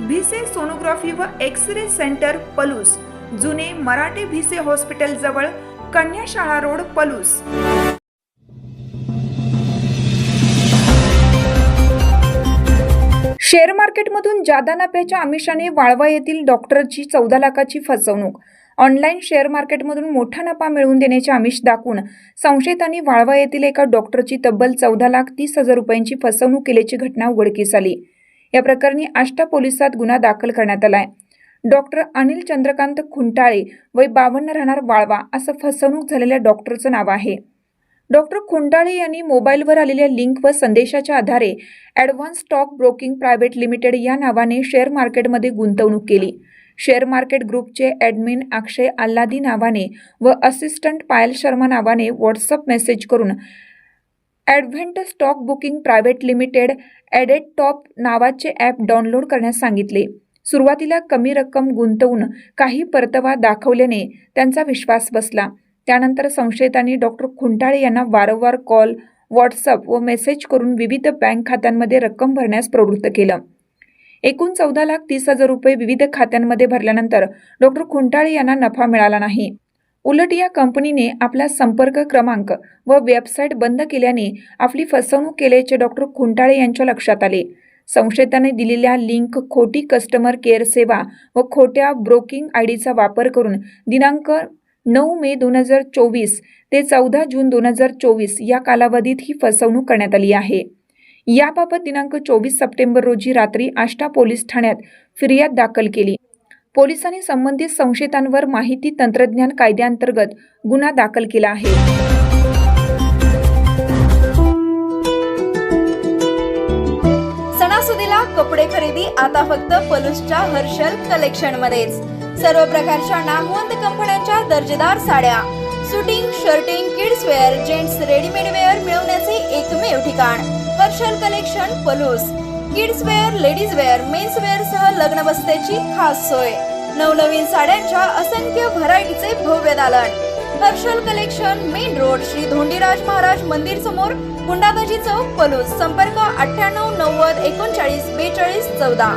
Bhise sonography व X ray centre Palus. जुने Marathe Bhise hospital जवळ कन्याशाळा रोड पलूस. शेअर मार्केटमधून जादा नफ्याच्या आमिषाने वाळवा येथील डॉक्टरची चौदा लाखाची फसवणूक. ऑनलाईन शेअर मार्केटमधून मोठा नफा मिळवून देण्याचे आमिष दाखवून संशयितांनी वाळवा येथील एका डॉक्टरची तब्बल चौदा लाख तीस हजार रुपयांची फसवणूक केल्याची घटना उघडकीस आली. या प्रकरणी आष्टा पोलिसात गुन्हा दाखल करण्यात आला आहे डॉक्टर अनिल चंद्रकांत खुंटाळे वय बावन्न राहणार वाळवा असं फसवणूक झालेल्या डॉक्टरचं नाव आहे. डॉक्टर खुंटाळे यांनी मोबाईलवर आलेल्या लिंक व संदेशाच्या आधारे advance stock broking private limited या नावाने शेअर मार्केटमध्ये गुंतवणूक केली. शेअर मार्केट ग्रुपचे ॲडमिन अक्षय आल्लादी नावाने व असिस्टंट पायल शर्मा नावाने व्हॉट्सअप मेसेज करून advent stock booking private limited added top नावाचे ॲप डाउनलोड करण्यास सांगितले. सुरुवातीला कमी रक्कम गुंतवून काही परतावा दाखवल्याने त्यांचा विश्वास बसला. त्यानंतर संशयितांनी डॉक्टर खुंटाळे यांना वारंवार कॉल व्हॉट्सअप व मेसेज करून विविध बँक खात्यांमध्ये रक्कम भरण्यास प्रवृत्त केलं. एकूण चौदा लाख तीस हजार रुपये विविध खात्यांमध्ये भरल्यानंतर डॉक्टर खुंटाळे यांना नफा मिळाला नाही. उलट या कंपनीने आपला संपर्क क्रमांक व वेबसाईट बंद केल्याने आपली फसवणूक केल्याचे डॉक्टर खुंटाळे यांच्या लक्षात आले. संशयिताने दिलेल्या लिंक खोटी कस्टमर केअर सेवा व खोट्या ब्रोकिंग आय डीचा वापर करून दिनांक नऊ मे दोन हजार चोवीस ते चौदा जून दोन हजार चोवीस या कालावधीत ही फसवणूक करण्यात आली आहे. याबाबत दिनांक चोवीस सप्टेंबर रोजी रात्री आष्टा पोलीस ठाण्यात फिर्याद दाखल केली. पोलिसांनी संबंधित संशयितांवर माहिती तंत्रज्ञान कायद्याअंतर्गत गुन्हा दाखल केला आहे. सणासुदीला कपडे खरेदी आता फक्त पलूसच्या हर्षल कलेक्शन मध्येच सर्व प्रकारच्या नामवंत कंपन्यांच्या दर्जेदार साड्या. Suiting shirting kids wear gents readymade wear मिळवण्याचे एकमेव ठिकाण. Harshal collection Palus. Kids wear ladies wear men's wear सह लग्न बसण्याची खास सोय. नवनवीन साड्यांच्या असंख्य व्हरायटीचे भव्य दालन. Harshal collection main road Shri Dhondiraj Maharaj मंदिर समोर गुंडाबाजी चौक पलूस संपर्क अठ्ठ्याण्णव नव्वद एकोणचाळीस बेचाळीस चौदा.